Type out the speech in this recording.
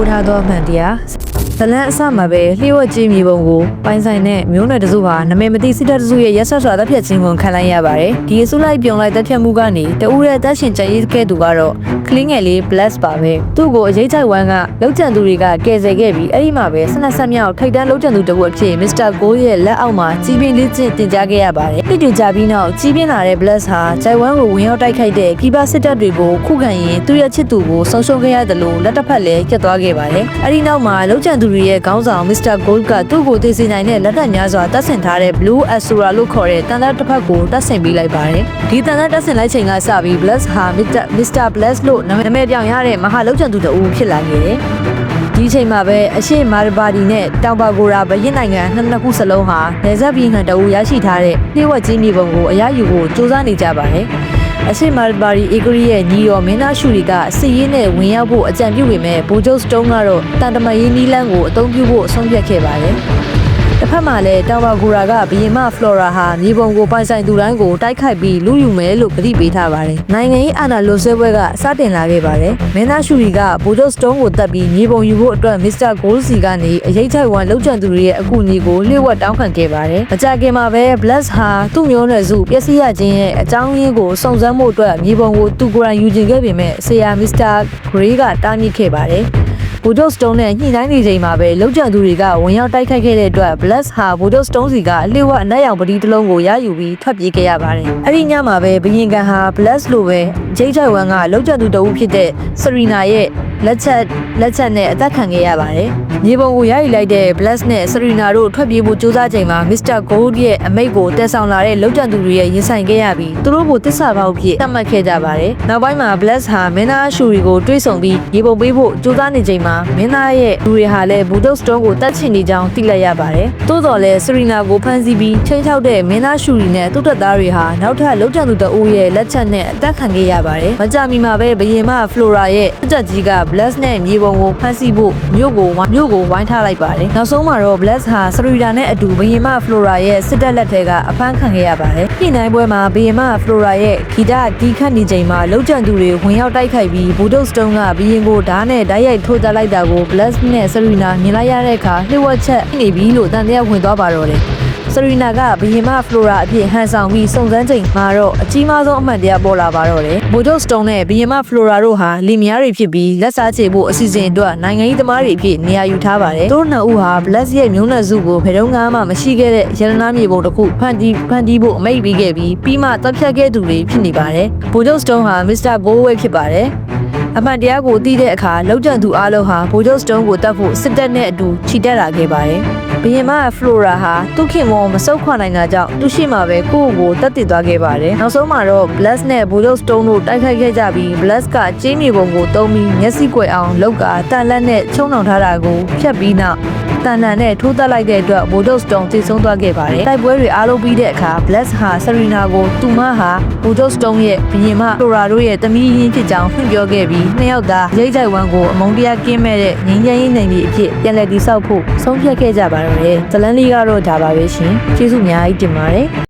Uradov Media. ဇလန်အစမှာပဲလျှို့ဝှက်ကြီးမြေပုံကိုပိုင်ဆိုင်တဲ့မျိုးနွယ်တစုဟာနမေမတိစစ်တပ်တစုရဲ့ရက်ဆက်စွာတပ်ဖြတ်ခြင်းကိုခံလိုက်ရပါတယ်ဒီအစုလိုက်ပြုံလိုက်တပ်ဖြတ်မှုကနေတဦးရဲ့တပ်ရှင်ကြရေးကဲ့သူကတော့ကလင်းငယ်လေး bless ပါပဲသူ့ကိုအရေးချိုက်ဝမ်းကလောက်ကျန်သူတွေကကယ်ဆယ်ခဲ့ပြီးအဲ့ဒီမှာပဲဆက်နက်ဆက်မြောက်ထိတ်တန်းလောက်ကျန်သူတခုအဖြစ် Mr. Go ရဲ့လက်အောက်မှာကြီးပြင်းလေးကျင့်တင်ကြားခဲ့ရပါတယ်ပြစ်တူကြပြီးနောက်ကြီးပြင်းလာတဲ့ bless ဟာဂျိုင်ဝမ်ကိုဝင်ရောက်တိုက်ခိုက်တဲ့ကီပါစစ်တပ်တွေကိုခုခံရင်းသူ့ရဲ့ချစ်သူကိုဆုံးရှုံးခဲ့ရတယ်လို့လက်တစ်ဖက်လည်းကျက်သွားခဲ့ပါတယ်အဲ့ဒီနောက်မှာလောက်ကျန်သူတွေရဲ့ခေါင်းဆောင် Mr. Gold ကသူ့ကိုသိစေနိုင်တဲ့လက်ထပ်များစွာတပ်ဆင်ထားတဲ့ Blue Asura လို့ခေါ်တဲ့တန်တဲ့တစ်ဖက်ကိုတပ်ဆင်ပေးလိုက်ပါတယ်ဒီတန်တဲ့တပ်ဆင်လိုက်ချိန်ကစပြီး Bless ဟာ Mr. Mr. Bless လို့နာမည်ပြောင်ရတဲ့မဟာလောက်ကျန်သူတအူဖြစ်လာခဲ့တယ်ဒီအချိန်မှာပဲအရှိမာရဘာဒီနဲ့တောင်ပါဂိုရာဘရင်နိုင်ငံနှစ်နှစ်ခုစလုံးဟာနေဆက်ပြည်ငံတအူရရှိထားတဲ့နှိဝက်ကြီးမြေပုံကိုအရယူဖို့စူးစမ်းနေကြပါတယ် အရှိမာရဘာဒီအေဂရီရဲ့ညီတော်မင်းသားရှူရီကစစ်ရေးနဲ့ဝင်ရောက်ဖို့အကြံပြုပေမဲ့ဘိုဂျုတ်စတုံးကတော့တန်တမရေးနီလန်းကိုအသုံးပြုဖို့ဆုံးဖြတ်ခဲ့ပါတယ် တစ်ဖက်မှာလည်းတောင်ပါဂိုရာကဘီယင်မဖလော်ရာဟာမြေပုံကိုပိုင်ဆိုင်သူတိုင်းကိုတိုက်ခိုက်ပြီးလူယူမယ်လို့ကတိပေးထားပါတယ်။နိုင်ငံရေးအာဏာလွန်ဆွဲပွဲကစတင်လာခဲ့ပါတယ်။မင်းသားရှူရီကဘိုဂျိုစတုံးကိုတပ်ပြီးမြေပုံယူဖို့အတွက်မစ္စတာဂိုးစီကနေအရေးချိုက်ဝမ်လောက်ကျန်သူတွေရဲ့အကူအညီကိုလျှို့ဝှက်တောင်းခံခဲ့ပါတယ်။မကြာခင်မှာပဲ Bless ဟာသူ့မျိုးနွယ်စုပျက်စီးရခြင်းရဲ့အကြောင်းရင်းကိုစုံစမ်းဖို့အတွက်မြေပုံကိုသူကိုယ်တိုင်ယူခြင်းခဲ့ပေမဲ့ဆရာမစ္စတာဂရေးကတားမြစ်ခဲ့ပါတယ်။ ဘူဒိုစတုံးနဲ့ညှိနှိုင်းနေချိန်မှာပဲလောက်ကျန်သူတွေကဝင်ရောက်တိုက်ခိုက်ခဲ့တဲ့အတွက် Bless ဟာဘူဒိုစတုံးစီကအလျှို့ဝှက်အနက်ရောင်ပတိတစ်လုံးကိုရယူပြီးထွက်ပြေးခဲ့ရပါတယ်။အဲ့ဒီညမှာပဲဘယင်ကန်ဟာ Bless လိုပဲဂျိတ်ချိုင်ဝမ်ကလောက်ကျန်သူတဦးဖြစ်တဲ့ Serena ရဲ့ လက်ချက်လက်ချက်နဲ့အသက်ခံခဲ့ရပါတယ်။မြေပုံကိုရယူလိုက်တဲ့ Bless နဲ့ Serena တို့ထွက်ပြေးဖို့ကြိုးစားချိန်မှာ Mr. Gold ရဲ့အမိတ်ကိုတက်ဆောင်လာတဲ့လောက်ကျန်သူတွေရဲ့ရင်ဆိုင်ခဲ့ရပြီးသူတို့ကိုတစ္ဆာပေါက်ဖြစ်သတ်မှတ်ခဲ့ကြပါတယ်။နောက်ပိုင်းမှာ Bless ဟာမင်းသားရှူရီကိုတွေးဆုံပြီးရေပုံပေးဖို့ကြိုးစားနေချိန်မှာမင်းသားရဲ့လူတွေဟာလည်းဘူဒုတ်စတုံးကိုတတ်ချင်နေကြောင်းသိလိုက်ရပါတယ်။သို့တော်လည်း Serena ကိုဖမ်းဆီးပြီးချိန်ချောက်တဲ့မင်းသားရှူရီနဲ့သူ့တပ်သားတွေဟာနောက်ထပ်လောက်ကျန်သူတအူးရဲ့လက်ချက်နဲ့အသက်ခံခဲ့ရပါတယ်။မကြမီမှာပဲဘယင်မ Flora ရဲ့စစ်တပ်ကြီးက Bless နဲ့မြေပုံကိုဖမ်းဆီးဖို့မြို့ကိုမြို့ကိုဝိုင်းထားလိုက်ပါတယ်။နောက်ဆုံးမှာတော့ Bless ဟာ Serena နဲ့အတူဘယင်မ Flora ရဲ့စစ်တပ်လက်ထဲကအဖမ်းခံခဲ့ရပါတယ်။ပြည်နိုင်ပွဲမှာဘယင်မ Flora ရဲ့ဂီတဒီခတ်နေချိန်မှာလောက်ကျန်သူတွေဝင်ရောက်တိုက်ခိုက်ပြီးဘူဒုတ်စတုံးကဘယင်ကိုဓာတ်နဲ့ဓာတ်ရိုက်ထိုးတက်လိုက်တာကို Bless နဲ့ Serena မြင်လိုက်ရတဲ့အခါလှိဝက်ချက်နေပြီလို့တန်တရားဝင်သွားပါတော့တယ်။ ဆရီနာကဘီယင်မဖလိုရာအဖြစ်ဟန်ဆောင်ပြီးစုံစမ်းချိန်မှာတော့အကြီးမားဆုံးအမှန်တရားပေါ်လာပါတော့တယ်။ဘိုဂျိုစတုံနဲ့ဘီယင်မဖလိုရာတို့ဟာလီမယားတွေဖြစ်ပြီးလက်စားချေဖို့အစီအစဉ်အတွက်နိုင်ငံရေးသမားတွေအဖြစ်နေရာယူထားပါတယ်။သူတို့နှစ်ဦးဟာ Bless ရဲ့မျိုးနွယ်စုကိုဘယ်တော့မှမရှိခဲ့တဲ့ရတနာမြေပုံတစ်ခုဖန်တီးဖန်တီးဖို့အမိန့်ပေးခဲ့ပြီးပြီးမှတပ်ဖြတ်ခဲ့သူတွေဖြစ်နေပါတယ်။ဘိုဂျိုစတုံဟာမစ္စတာဂိုးဝဲဖြစ်ပါတယ်။အမှန်တရားကိုသိတဲ့အခါလောက်ကျန်သူအားလုံးဟာဘိုဂျိုစတုံးကိုတတ်ဖို့စစ်တပ်နဲ့အတူခြိတက်လာခဲ့ပါတယ်။ ဘယင်မဖလိုရာဟာသူ့ခင်မောမဆုတ်ခွာနိုင်တာကြောင့်သူရှိမှပဲကိုယ့်ကိုတက်တည်သွားခဲ့ပါတယ်။နောက်ဆုံးမှာတော့ Bless နဲ့ဘိုဂျိုစတုံးတို့တိုက်ခိုက်ခဲ့ကြပြီး Bless ကကျင်းမြေပုံကိုတုံးပြီးမျက်စိကွယ်အောင်လောက်ကတန်လက်နဲ့ချုံနှောင်ထားတာကိုဖျက်ပြီးနောက် တန်လန်နဲ့ထိုးတက်လိုက်တဲ့အတွက်ဘိုဒုတ်စတုံတည်ဆုံးသွားခဲ့ပါတယ်။တိုက်ပွဲတွေအားလုံးပြီးတဲ့အခါ Bless ဟာဆရီနာကိုသူမဟာဘိုဒုတ်စတုံရဲ့ဘရင်မဖလိုရာတို့ရဲ့တမီးရင်းဖြစ်ကြောင်းဖွင့်ပြောခဲ့ပြီးနှစ်ယောက်သာရိတ်ကြိုက်ဝမ်ကိုအမုန်းတရားကင်းမဲ့တဲ့ငြိမ်းချမ်းရေးနိုင်ပြည်အဖြစ်ပြန်လည်တည်ဆောက်ဖို့ဆုံးဖြတ်ခဲ့ကြပါတော့တယ်။ဇလန်လီကတော့ဒါပါပဲရှင်။ကျေးဇူးအများကြီးတင်ပါတယ်။